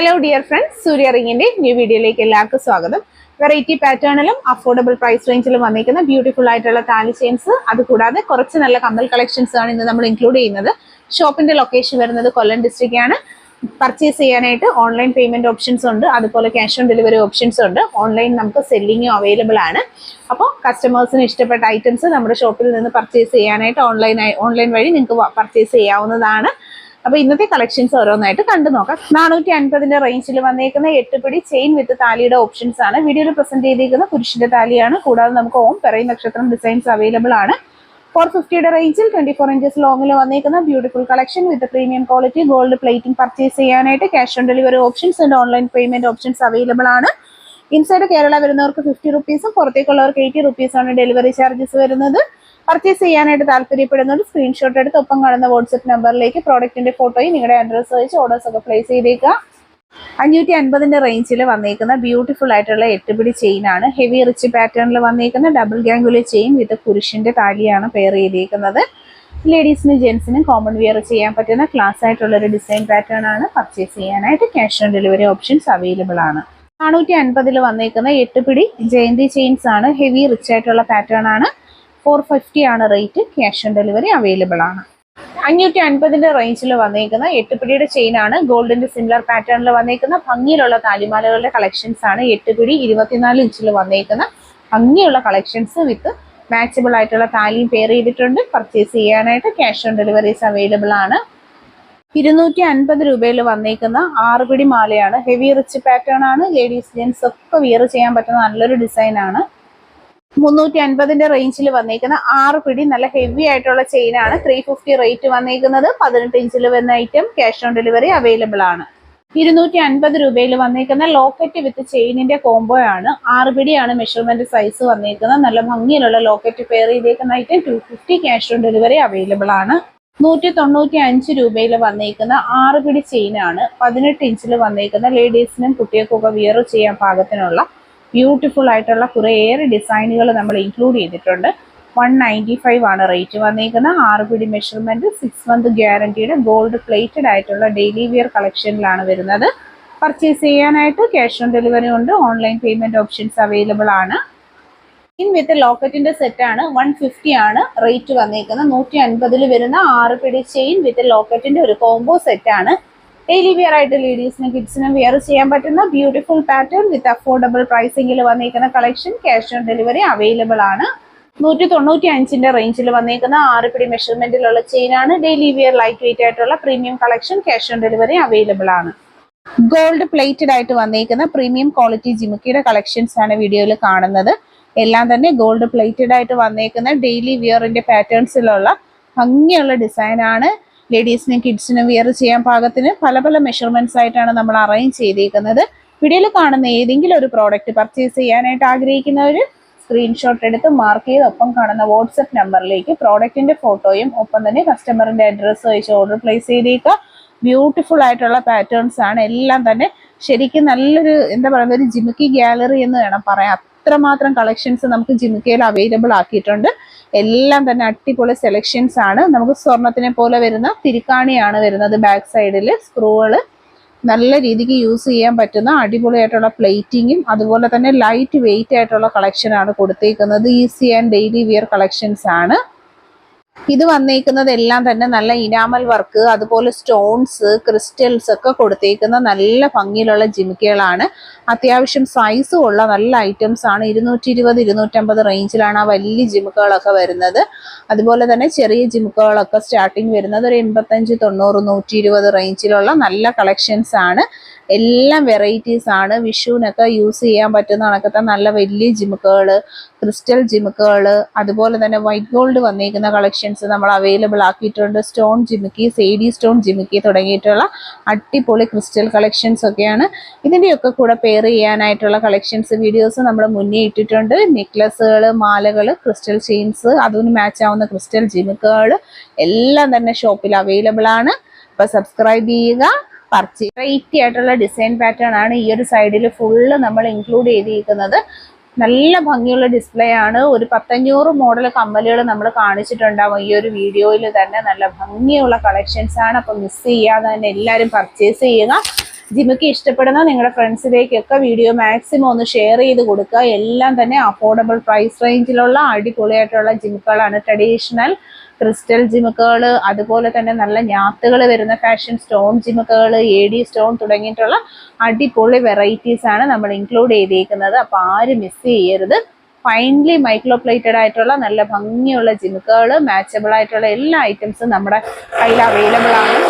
Hello dear friends സൂര്യ റിങ്ങിന്റെ new വീഡിയോയിലേക്ക് എല്ലാവർക്കും സ്വാഗതം. വെറൈറ്റി പാറ്റേണിലും അഫോർഡബിൾ പ്രൈസ് റേഞ്ചിലും വന്നിരിക്കുന്ന ബ്യൂട്ടിഫുൾ ആയിട്ടുള്ള താലി ചെയിൻസ് അതുകൂടാതെ കുറച്ച് നല്ല കമ്മൽ കളക്ഷൻസ് ആണ് ഇന്ന് നമ്മൾ ഇൻക്ലൂഡ് ചെയ്യുന്നത്. ഷോപ്പിന്റെ ലൊക്കേഷൻ വരുന്നത് കൊല്ലം ഡിസ്ട്രിക്റ്റ് ആണ്. പർച്ചേസ് ചെയ്യാനായിട്ട് ഓൺലൈൻ പേയ്മെന്റ് ഓപ്ഷൻസ് ഉണ്ട്. അതുപോലെ ക്യാഷ് ഓൺ ഡെലിവറി ഓപ്ഷൻസ് ഉണ്ട്. ഓൺലൈൻ നമുക്ക് സെല്ലിങ്ങും അവൈലബിൾ ആണ്. അപ്പോൾ കസ്റ്റമേഴ്സിന് ഇഷ്ടപ്പെട്ട ഐറ്റംസ് നമ്മുടെ ഷോപ്പിൽ നിന്ന് പർച്ചേസ് ചെയ്യാനായിട്ട് ഓൺലൈൻ ഓൺലൈൻ വഴി നിങ്ങൾക്ക് പർച്ചേസ് ചെയ്യാവുന്നതാണ്. അപ്പൊ ഇന്നത്തെ കളക്ഷൻസ് ഓരോന്നായിട്ട് കണ്ടു നോക്കാം. നാനൂറ്റി അൻപതിന്റെ റേഞ്ചിൽ വന്നേക്കുന്ന എട്ട് പിടി ചെയിൻ വിത്ത് താലിയുടെ ഓപ്ഷൻസ് ആണ്. വീഡിയോയിൽ പ്രസന്റ് ചെയ്തിരിക്കുന്ന പുരുഷന്റെ താലിയാണ്. കൂടാതെ നമുക്ക് ഓം പെറൈ നക്ഷത്രം ഡിസൈൻസ് അവൈലബിൾ ആണ്. ഫോർ ഫിഫ്റ്റിയുടെ റേഞ്ചിൽ ട്വന്റി ഫോർ ഇഞ്ചസ് ലോങ്ങിൽ വന്നേക്കുന്ന beautiful collection with premium quality gold plating purchase ചെയ്യാനായിട്ട് cash on delivery options and online payment options available ആണ്. ഇൻസൈഡ് കേരള വരുന്നവർക്ക് ഫിഫ്റ്റി റുപ്പീസും പുറത്തേക്കുള്ളവർക്ക് എയ്റ്റി റുപ്പീസാണ് ഡെലിവറി ചാർജസ് വരുന്നത്. പർച്ചേസ് ചെയ്യാനായിട്ട് താല്പര്യപ്പെടുന്നവർ സ്ക്രീൻഷോട്ട് എടുത്ത് ഒപ്പം കാണുന്ന വാട്സ്ആപ്പ് നമ്പറിലേക്ക് പ്രോഡക്റ്റിന്റെ ഫോട്ടോയും നിങ്ങളുടെ അഡ്രസ്സ് വെച്ച് ഓർഡേഴ്സ് ഒക്കെ പ്ലേസ് ചെയ്തേക്കുക അഞ്ഞൂറ്റി അൻപതിന്റെ റേഞ്ചിൽ വന്നേക്കുന്ന ബ്യൂട്ടിഫുൾ ആയിട്ടുള്ള എട്ടുപിടി ചെയിൻ ആണ്. ഹെവി റിച്ച് പാറ്റേണിൽ വന്നേക്കുന്ന ഡബിൾ ഗാംഗുലി ചെയിൻ വിത്ത് പുരുഷന്റെ താലിയാണ് പെയർ ചെയ്തേക്കുന്നത്. ലേഡീസിനും ജെൻസിനും കോമൺ വിയർ ചെയ്യാൻ പറ്റുന്ന ക്ലാസ് ആയിട്ടുള്ള ഒരു ഡിസൈൻ പാറ്റേൺ ആണ്. പർച്ചേസ് ചെയ്യാനായിട്ട് cash on delivery options available ആണ്. നാനൂറ്റി അൻപതിൽ വന്നേക്കുന്ന എട്ടുപിടി ജയന്തി ചെയിൻസ് ആണ്. ഹെവി റിച്ച് ആയിട്ടുള്ള പാറ്റേൺ ആണ്. ഫോർ ഫിഫ്റ്റി ആണ് rate cash on delivery available ആണ്. അഞ്ഞൂറ്റി അൻപതിന്റെ റേഞ്ചിൽ വന്നേക്കുന്ന എട്ടുപിടിയുടെ ചെയിൻ ആണ്. ഗോൾഡിന്റെ സിമിലർ പാറ്റേണിൽ വന്നേക്കുന്ന ഭംഗിയിലുള്ള താലിമാലകളുടെ കളക്ഷൻസ് ആണ്. എട്ടുപിടി ഇരുപത്തിനാല് ഇഞ്ചിൽ വന്നേക്കുന്ന ഭംഗിയുള്ള കളക്ഷൻസ് വിത്ത് മാച്ചബിൾ ആയിട്ടുള്ള താലിയും പെയർ ചെയ്തിട്ടുണ്ട്. പർച്ചേസ് ചെയ്യാനായിട്ട് ക്യാഷ് ഓൺ ഡെലിവറീസ് അവൈലബിൾ ആണ്. ഇരുന്നൂറ്റി അൻപത് രൂപയിൽ വന്നേക്കുന്ന ആറുപിടി മാലയാണ്. ഹെവി റിച്ച് പാറ്റേൺ ആണ്. ലേഡീസ് ജെൻസ് ഒക്കെ വിയർ ചെയ്യാൻ പറ്റുന്ന നല്ലൊരു ഡിസൈനാണ് മുന്നൂറ്റി അൻപതിന്റെ റേഞ്ചിൽ വന്നേക്കുന്ന ആറ് പിടി നല്ല ഹെവി ആയിട്ടുള്ള ചെയിൻ ആണ്. ത്രീ ഫിഫ്റ്റി റേറ്റ് വന്നേക്കുന്നത്. പതിനെട്ട് ഇഞ്ചിൽ വന്ന item cash on delivery available ആണ്. ഇരുന്നൂറ്റി അൻപത് രൂപയിൽ വന്നേക്കുന്ന ലോക്കറ്റ് വിത്ത് ചെയിനിന്റെ കോംബോ ആണ്. ആറ് പിടിയാണ് മെഷർമെന്റ് സൈസ് വന്നേക്കുന്നത്. നല്ല ഭംഗിയിലുള്ള ലോക്കറ്റ് പെയർ ചെയ്തേക്കുന്ന item two fifty cash on delivery available ആണ്. നൂറ്റി തൊണ്ണൂറ്റി അഞ്ച് രൂപയിൽ വന്നേക്കുന്ന ആറ് പിടി ചെയിൻ ആണ്. പതിനെട്ട് ഇഞ്ചിൽ വന്നേക്കുന്ന ലേഡീസിനും കുട്ടികൾക്കൊക്കെ വിയർ ചെയ്യാൻ പാകത്തിനുള്ള ബ്യൂട്ടിഫുൾ ആയിട്ടുള്ള കുറേയേറെ ഡിസൈനുകൾ നമ്മൾ ഇൻക്ലൂഡ് ചെയ്തിട്ടുണ്ട്. വൺ നയന്റി ഫൈവ് ആണ് റേറ്റ് വന്നേക്കുന്നത്. ആറ് പിടി മെഷർമെന്റ് സിക്സ് മന്ത് ഗ്യാരണ്ടിയുടെ ഗോൾഡ് പ്ലേറ്റഡ് ആയിട്ടുള്ള ഡെയിലി വിയർ കളക്ഷനിലാണ് വരുന്നത്. പർച്ചേസ് ചെയ്യാനായിട്ട് ക്യാഷ് ഓൺ ഡെലിവറി ഉണ്ട്. ഓൺലൈൻ പേയ്മെന്റ് ഓപ്ഷൻസ് അവൈലബിൾ ആണ്. ഇൻ വിത്ത് ലോക്കറ്റിന്റെ സെറ്റാണ് വൺ ഫിഫ്റ്റി ആണ് റേറ്റ് വന്നേക്കുന്നത്. നൂറ്റി അൻപതിൽ വരുന്ന ആറ് പിടി ചെയിൻ വിത്ത് ലോക്കറ്റിന്റെ ഒരു കോംബോ സെറ്റാണ് ഡെയിലി വെയർ ആയിട്ട് ലേഡീസിനും കിഡ്സിനും വെയർ ചെയ്യാൻ പറ്റുന്ന ബ്യൂട്ടിഫുൾ പാറ്റേൺ വിത്ത് അഫോർഡബിൾ പ്രൈസിംഗിൽ വന്നിരിക്കുന്ന collection cash on delivery available ആണ്. നൂറ്റി തൊണ്ണൂറ്റി അഞ്ചിന്റെ റേഞ്ചിൽ വന്നിരിക്കുന്ന ആറ് പിടി മെഷർമെന്റിലുള്ള ആണ് ഡെയിലി വിയർ ലൈറ്റ് വെയിറ്റ് ആയിട്ടുള്ള premium collection cash on delivery available ആണ്. ഗോൾഡ് പ്ലേറ്റഡ് ആയിട്ട് വന്നിരിക്കുന്ന പ്രീമിയം ക്വാളിറ്റി ജിമുക്കിയുടെ കളക്ഷൻസ് ആണ് വീഡിയോയിൽ കാണുന്നത്. എല്ലാം തന്നെ ഗോൾഡ് പ്ലേറ്റഡ് ആയിട്ട് വന്നേക്കുന്ന ഡെയിലി വിയറിന്റെ പാറ്റേൺസിലുള്ള ഭംഗിയുള്ള ഡിസൈൻ ആണ്. ലേഡീസിനും കിഡ്സിനും വിയർ ചെയ്യാൻ പാകത്തിന് പല പല മെഷർമെന്റ്സ് ആയിട്ടാണ് നമ്മൾ അറേഞ്ച് ചെയ്തിരിക്കുന്നത് വീഡിയോയിൽ കാണുന്ന ഏതെങ്കിലും ഒരു പ്രോഡക്റ്റ് പർച്ചേസ് ചെയ്യാനായിട്ട് ആഗ്രഹിക്കുന്നവർ സ്ക്രീൻഷോട്ട് എടുത്ത് മാർക്ക് ചെയ്ത് ഒപ്പം കാണുന്ന വാട്സപ്പ് നമ്പറിലേക്ക് പ്രോഡക്റ്റിന്റെ ഫോട്ടോയും ഒപ്പം തന്നെ കസ്റ്റമറിന്റെ അഡ്രസ്സ് വെച്ച് ഓർഡർ പ്ലേസ് ചെയ്തേക്കുക. ബ്യൂട്ടിഫുൾ ആയിട്ടുള്ള പാറ്റേൺസ് ആണ്. എല്ലാം തന്നെ ശരിക്കും നല്ലൊരു എന്താ പറയുക ഒരു ജിമുക്കി ഗാലറി എന്ന് വേണം പറയാം അത്രമാത്രം കളക്ഷൻസ് നമുക്ക് ജിമുക്കയിൽ അവൈലബിൾ ആക്കിയിട്ടുണ്ട്. എല്ലാം തന്നെ അടിപൊളി സെലക്ഷൻസ് ആണ്. നമുക്ക് സ്വർണത്തിനെ പോലെ വരുന്ന തിരിക്കാണിയാണ് വരുന്നത് ബാക്ക് സൈഡിൽ സ്ക്രൂകൾ നല്ല രീതിക്ക് യൂസ് ചെയ്യാൻ പറ്റുന്ന അടിപൊളിയായിട്ടുള്ള പ്ലേറ്റിങ്ങും അതുപോലെ തന്നെ ലൈറ്റ് വെയിറ്റ് ആയിട്ടുള്ള കളക്ഷൻ ആണ് കൊടുത്തേക്കുന്നത്. Easy and daily wear collections ആണ്. ഇത് വന്നേക്കുന്നത് എല്ലാം തന്നെ നല്ല ഇനാമൽ വർക്ക് അതുപോലെ സ്റ്റോൺസ് ക്രിസ്റ്റൽസ് ഒക്കെ കൊടുത്തേക്കുന്ന നല്ല ഭംഗിയിലുള്ള ജിമിക്കുകളാണ്. അത്യാവശ്യം സൈസും ഉള്ള നല്ല ഐറ്റംസ് ആണ്. ഇരുന്നൂറ്റി ഇരുപത് ഇരുന്നൂറ്റമ്പത് റേഞ്ചിലാണ് ആ വലിയ ജിമുക്കുകളൊക്കെ വരുന്നത്. അതുപോലെ തന്നെ ചെറിയ ജിമുക്കുകളൊക്കെ സ്റ്റാർട്ടിങ് വരുന്നത് ഒരു എൺപത്തഞ്ച് തൊണ്ണൂറ് നൂറ്റി ഇരുപത് റേഞ്ചിലുള്ള നല്ല കളക്ഷൻസ് ആണ്. എല്ലാം വെറൈറ്റീസ് ആണ്. വിഷുവിനൊക്കെ യൂസ് ചെയ്യാൻ പറ്റുന്ന കണക്കത്തെ നല്ല വലിയ ജിമുക്കുകൾ ക്രിസ്റ്റൽ ജിമുക്കുകൾ അതുപോലെ തന്നെ വൈറ്റ് ഗോൾഡ് വന്നിരിക്കുന്ന കളക്ഷൻസ് നമ്മൾ അവൈലബിൾ ആക്കിയിട്ടുണ്ട്. സ്റ്റോൺ ജിമുക്കി സേഡി സ്റ്റോൺ ജിമുക്കി തുടങ്ങിയിട്ടുള്ള അടിപൊളി ക്രിസ്റ്റൽ കളക്ഷൻസ് ഒക്കെയാണ്. ഇതിന്റെയൊക്കെ കൂടെ പെയർ ചെയ്യാനായിട്ടുള്ള കളക്ഷൻസ് വീഡിയോസ് നമ്മൾ മുന്നേ ഇട്ടിട്ടുണ്ട്. നെക്ലസുകൾ മാലകൾ ക്രിസ്റ്റൽ ചെയിൻസ് അതിന് മാച്ച് ആവുന്ന ക്രിസ്റ്റൽ ജിമുക്കുകൾ എല്ലാം തന്നെ ഷോപ്പിൽ അവൈലബിൾ ആണ്. അപ്പോൾ സബ്സ്ക്രൈബ് ചെയ്യുക. പർച്ചേസ് വെറൈറ്റി ആയിട്ടുള്ള ഡിസൈൻ പാറ്റേൺ ആണ് ഈ ഒരു സൈഡിൽ ഫുള്ള് നമ്മൾ ഇൻക്ലൂഡ് ചെയ്തിരിക്കുന്നത്. നല്ല ഭംഗിയുള്ള ഡിസ്പ്ലേ ആണ്. ഒരു പത്തഞ്ഞൂറ് മോഡൽ കമ്മലുകൾ നമ്മൾ കാണിച്ചിട്ടുണ്ടാവും ഈ ഒരു വീഡിയോയിൽ തന്നെ. നല്ല ഭംഗിയുള്ള കളക്ഷൻസ് ആണ്. അപ്പോൾ മിസ് ചെയ്യാതെ തന്നെ എല്ലാവരും പർച്ചേസ് ചെയ്യുക. ജിമിക്ക് ഇഷ്ടപ്പെടുന്ന നിങ്ങളുടെ ഫ്രണ്ട്സിലേക്കൊക്കെ വീഡിയോ മാക്സിമം ഒന്ന് ഷെയർ ചെയ്ത് കൊടുക്കുക. എല്ലാം തന്നെ അഫോർഡബിൾ പ്രൈസ് റേഞ്ചിലുള്ള അടിപൊളിയായിട്ടുള്ള ജിമുക്കുകളാണ് ട്രഡീഷണൽ ക്രിസ്റ്റൽ ജിമുക്കുകൾ അതുപോലെ തന്നെ നല്ല ഞാത്തുകൾ വരുന്ന ഫാഷൻ സ്റ്റോൺ ജിമുക്കുകൾ എ ഡി സ്റ്റോൺ തുടങ്ങിയിട്ടുള്ള അടിപൊളി വെറൈറ്റീസ് ആണ് നമ്മൾ ഇൻക്ലൂഡ് ചെയ്തിരിക്കുന്നത് അപ്പോൾ ആരും മിസ് ചെയ്യരുത്. ഫൈൻലി മൈക്രോ പ്ലേറ്റഡ് ആയിട്ടുള്ള നല്ല ഭംഗിയുള്ള ജിമുക്കുകൾ മാച്ചബിൾ ആയിട്ടുള്ള എല്ലാ ഐറ്റംസും നമ്മുടെ കയ്യിൽ അവൈലബിൾ ആണ്.